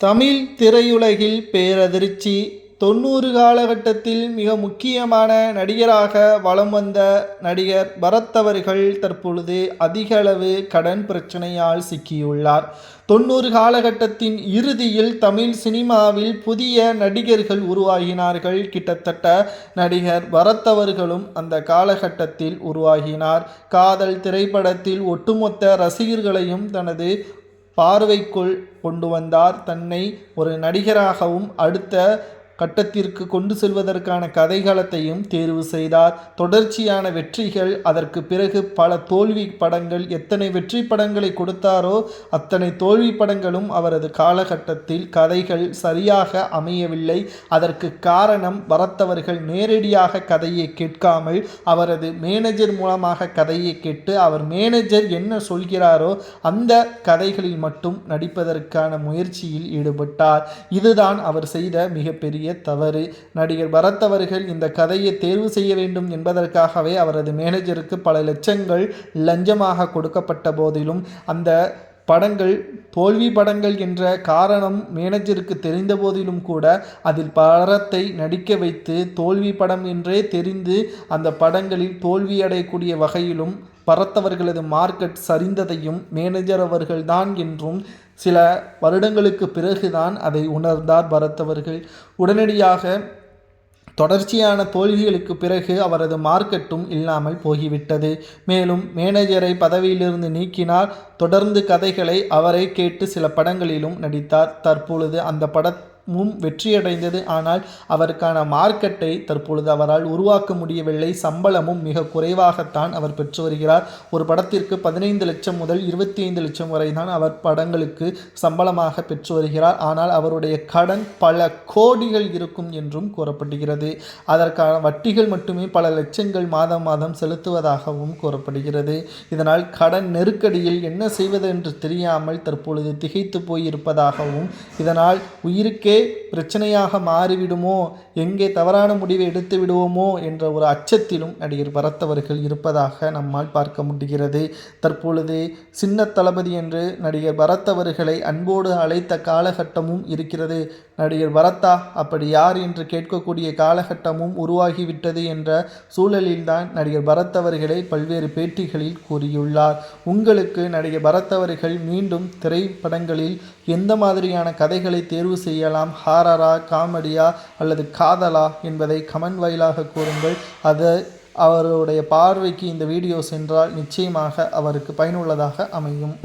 தமிழ் திரையுலகில் பேரதிர்ச்சி தொண்ணூறு காலகட்டத்தில் மிக முக்கியமான நடிகராக வலம் வந்த நடிகர் பரத் அவர்கள் தற்பொழுது அதிகளவு கடன் பிரச்சனையால் சிக்கியுள்ளார். தொண்ணூறு காலகட்டத்தின் இறுதியில் தமிழ் சினிமாவில் புதிய நடிகர்கள் உருவாகினார்கள். கிட்டத்தட்ட நடிகர் பரத்தவர்களும் அந்த காலகட்டத்தில் உருவாகினார். காதல் திரைப்படத்தில் ஒட்டுமொத்த ரசிகர்களையும் தனது பார்வைக்குள் கொண்டு வந்தார். தன்னை ஒரு நடிகராகவும் அடுத்த கட்டத்திற்கு கொண்டு செல்வதற்கான கதைகளத்தையும் தேர்வு செய்தார். தொடர்ச்சியான வெற்றிகள் அதற்கு பிறகு பல தோல்வி படங்கள் எத்தனை வெற்றி படங்களை கொடுத்தாரோ அத்தனை தோல்வி படங்களும் அவரது காலகட்டத்தில் கதைகள் சரியாக அமையவில்லை. அதற்கு காரணம் வரத்தவர்கள் நேரடியாக கதையை கேட்காமல் அவரது மேனேஜர் மூலமாக கதையை கேட்டு அவர் மேனேஜர் என்ன சொல்கிறாரோ அந்த கதைகளில் மட்டும் நடிப்பதற்கான முயற்சியில் ஈடுபட்டார். இதுதான் அவர் செய்த மிகப்பெரிய தவறு. நடிகர் பரத் அவர்கள் இந்த கதையை தேர்வு செய்ய வேண்டும் என்பதற்காகவே அவரது மேனேஜருக்கு பல லட்சங்கள் லஞ்சமாக கொடுக்கப்பட்ட போதிலும் அந்த படங்கள் தோல்வி படங்கள் என்ற காரணம் மேனேஜருக்கு தெரிந்த போதிலும் கூட அதில் படத்தை நடிக்க வைத்து தோல்வி படம் என்றே தெரிந்து அந்த படங்களில் தோல்வியடையக்கூடிய வகையிலும் பரத்தவர்களது மார்க்கெட் சரிந்ததையும் மேனேஜர் அவர்கள்தான் என்றும் சில வருடங்களுக்கு பிறகுதான் அதை உணர்ந்தார் பரத் அவர்கள். உடனடியாக தொடர்ச்சியான தோல்விகளுக்கு பிறகு அவரது மார்க்கெட்டும் இல்லாமல் போய்விட்டது மேலும் மேனேஜரை பதவியிலிருந்து நீக்கினார் தொடர்ந்து கதைகளை அவரை கேட்டு சில படங்களிலும் நடித்தார். தற்பொழுது அந்த பட மும் வெற்றியடைந்தது. ஆனால் அவருக்கான மார்க்கெட்டை தற்பொழுது அவரால் உருவாக்க முடியவில்லை. சம்பளமும் மிக குறைவாகத்தான் அவர் பெற்று வருகிறார். ஒரு படத்திற்கு பதினைந்து லட்சம் முதல் இருபத்தி ஐந்து லட்சம் வரை தான் அவர் படங்களுக்கு சம்பளமாக பெற்று வருகிறார். ஆனால் அவருடைய கடன் பல கோடிகள் இருக்கும் என்றும் கூறப்படுகிறது. அதற்கான வட்டிகள் மட்டுமே பல லட்சங்கள் மாதம் மாதம் செலுத்துவதாகவும் கூறப்படுகிறது. இதனால் கடன் நெருக்கடியில் என்ன செய்வது என்று தெரியாமல் தற்பொழுது திகைத்து போயிருப்பதாகவும் இதனால் உயிருக்கே பிரச்சனையாக மாறிவிடுமோ? எங்கே தவறான முடிவை எடுத்து விடுவோமோ? என்ற ஒரு அச்சத்திலும் நடிகர் பரத் அவர்கள் இருப்பதாக நம்மால் பார்க்க முடிகிறது. தற்பொழுது சின்ன தளபதி என்று நடிகர் பரத் அவர்களை அன்போடு அழைத்த காலகட்டமும் இருக்கிறது. நடிகர் பரத்தா அப்படி யார் என்று கேட்கக்கூடிய காலகட்டமும் உருவாகிவிட்டது என்ற சூழலில்தான் நடிகர் பரத் அவர்களை பல்வேறு பேட்டிகளில் கூறியுள்ளார். உங்களுக்கு நடிகர் பரத் அவர்கள் மீண்டும் திரைப்படங்களில் எந்த மாதிரியான கதைகளை தேர்வு செய்யலாம்? ஹாரரா காமெடியா அல்லது காதலா என்பதை கமெண்ட் வாயிலாக கூறுங்கள். அது அவருடைய பார்வைக்கு இந்த வீடியோ சென்றால் நிச்சயமாக அவருக்கு பயனுள்ளதாக அமையும்.